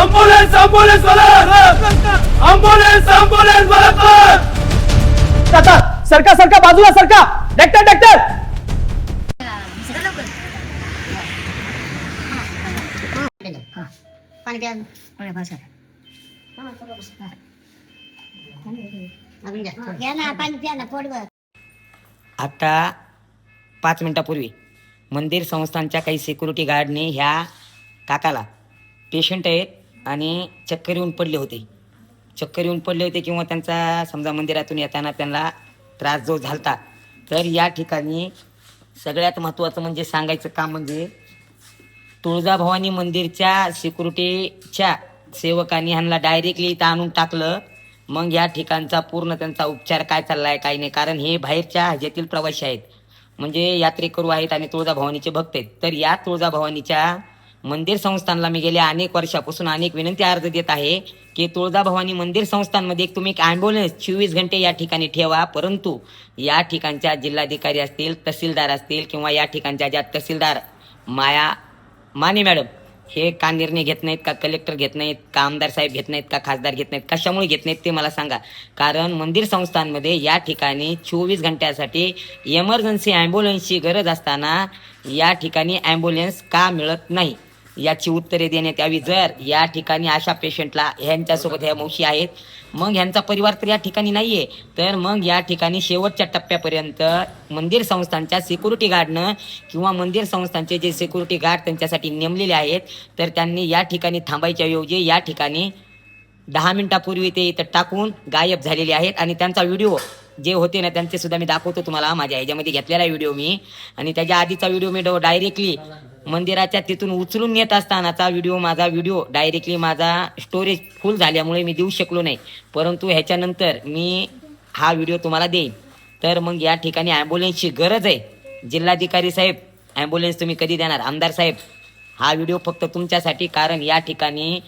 Ambulance ambulance वाला ambulance ambulance वाला आता सरका सरका बाजूला सरका डॉक्टर डॉक्टर पाणी प्या पाणी पास घ्या ना पाणी प्या ना पोटभर आता पाच मिनिटापूर्वी मंदिर संस्थांच्या काही सिक्युरिटी गार्डने ह्या काकाला पेशंट आहेत. आणि चक्कर येऊन पडले होते. चक्कर येऊन पडले होते किंवा त्यांचा समजा मंदिरातून येताना त्यांना त्रास जो झालता तर या ठिकाणी सगळ्यात महत्त्वाचं म्हणजे सांगायचं काम म्हणजे तुळजाभवानी मंदिरच्या सिक्युरिटीच्या सेवकांनी ह्यांना डायरेक्टली इथं आणून टाकलं. मग या ठिकाणचा पूर्ण त्यांचा उपचार काय चालला आहे काय नाही कारण हे बाहेरच्या हजेतील प्रवासी आहेत. म्हणजे यात्रेकरू आहेत आणि तुळजाभवानीचे भक्त आहेत. तर या तुळजाभवानीच्या मंदिर संस्थानला मी गेल्या अनेक वर्षापासून अनेक विनंती अर्ज देत आहे की तुळजाभवानी मंदिर संस्थांमध्ये एक तुम्ही एक ॲम्ब्युलन्स चोवीस घंटे या ठिकाणी ठेवा परंतु या ठिकाणच्या जिल्हाधिकारी असतील तहसीलदार असतील किंवा या ठिकाणच्या ज्या तहसीलदार माया माने मॅडम हे का निर्णय घेत नाहीत का कलेक्टर घेत नाहीत का आमदार साहेब घेत नाहीत का खासदार घेत नाहीत कशामुळे घेत नाहीत ते मला सांगा. कारण मंदिर संस्थांमध्ये या ठिकाणी चोवीस घंट्यासाठी इमर्जन्सी ॲम्ब्युलन्सची गरज असताना या ठिकाणी ॲम्ब्युलन्स का मिळत नाही? याची उत्तरे देण्यात यावी. जर या ठिकाणी अशा पेशंटला ह्यांच्यासोबत ह्या मावशी आहेत मग ह्यांचा परिवार तर या ठिकाणी नाहीये. तर मग या ठिकाणी शेवटच्या टप्प्यापर्यंत मंदिर संस्थांच्या सिक्युरिटी गार्डनं किंवा मंदिर संस्थांचे जे सिक्युरिटी गार्ड त्यांच्यासाठी नेमलेले आहेत तर त्यांनी या ठिकाणी थांबायच्या ऐवजी या ठिकाणी दहा मिनिटापूर्वी ते इथं टाकून गायब झालेले आहेत. आणि त्यांचा व्हिडिओ जे होते ना त्यांचे सुद्धा मी दाखवतो तुम्हाला. माझ्या ह्याच्यामध्ये घेतलेला व्हिडिओ मी. आणि त्याच्या आधीचा व्हिडिओ मी डायरेक्टली मंदिराच्या तिथून उचलून येत असतानाचा व्हिडिओ माझा व्हिडिओ डायरेक्टली माझा स्टोरेज फुल झाल्यामुळे मी देऊ शकलो नाही. परंतु ह्याच्यानंतर मी हा व्हिडिओ तुम्हाला देईन. तर मग या ठिकाणी ॲम्ब्युलन्सची गरज आहे. जिल्हाधिकारी साहेब ॲम्ब्युलन्स तुम्ही कधी देणार? आमदार साहेब हा व्हिडिओ फक्त तुमच्यासाठी कारण या ठिकाणी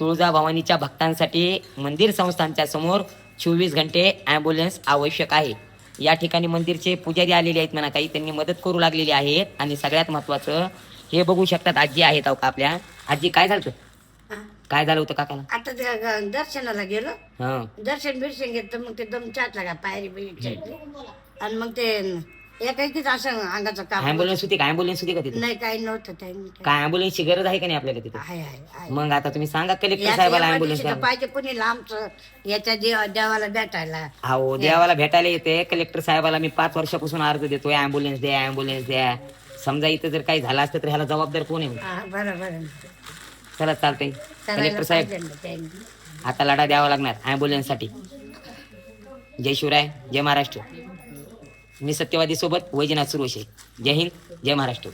तुळजाभवानीच्या भक्तांसाठी मंदिर संस्थांच्या समोर चोवीस घंटे ॲम्ब्युलन्स आवश्यक आहे. या ठिकाणी मंदिरचे पुजारी आलेले आहेत म्हणा काही त्यांनी मदत करू लागलेली आहेत आणि सगळ्यात महत्त्वाचं हे बघू शकतात आजी आहेत अहो का आपल्या. आजी काय झालं होतं? काय झालं होतं काकाला? आता ग- दर्शनाला गेलो. हां. दर्शन बिर्शन घेतलं मग ते दम चाट लागा पायरी बिरी चढली आणि मग ते एकाकीच असं अंगाचं काम ॲम्ब्युलन्स होती का? ॲम्ब्युलन्स होती का तिथे? नाही काही नव्हतं काय. काय ॲम्ब्युलन्सची गरज आहे का नाही आपल्याला तिथे? आहे आहे आहे. मग आता तुम्ही सांगा कलेक्टर या- साहेबाला दिवशी तर पाहिजे कुणी लांबचं. याच्या देवा देवाला भेटायला. हो देवाला भेटायला येते. कलेक्टर साहेबाला मी पाच वर्षापासून अर्ज देतोय. ॲम्ब्युलन्स द्या ॲम्ब्युलन्स द्या. समजा इथं जर काही झालं असतं तर ह्याला जबाबदार कोण आहे हा, बरं बरं चला चालतंय. कलेक्टर साहेब पाहिजे ना त्यांनी. आता लढा द्यावा लागणार ॲम्ब्युलन्ससाठी जय शिवराय जय महाराष्ट्र. मी सत्यवादी सोबत वैजनाथ सुरवशे जय हिंद जय महाराष्ट्र.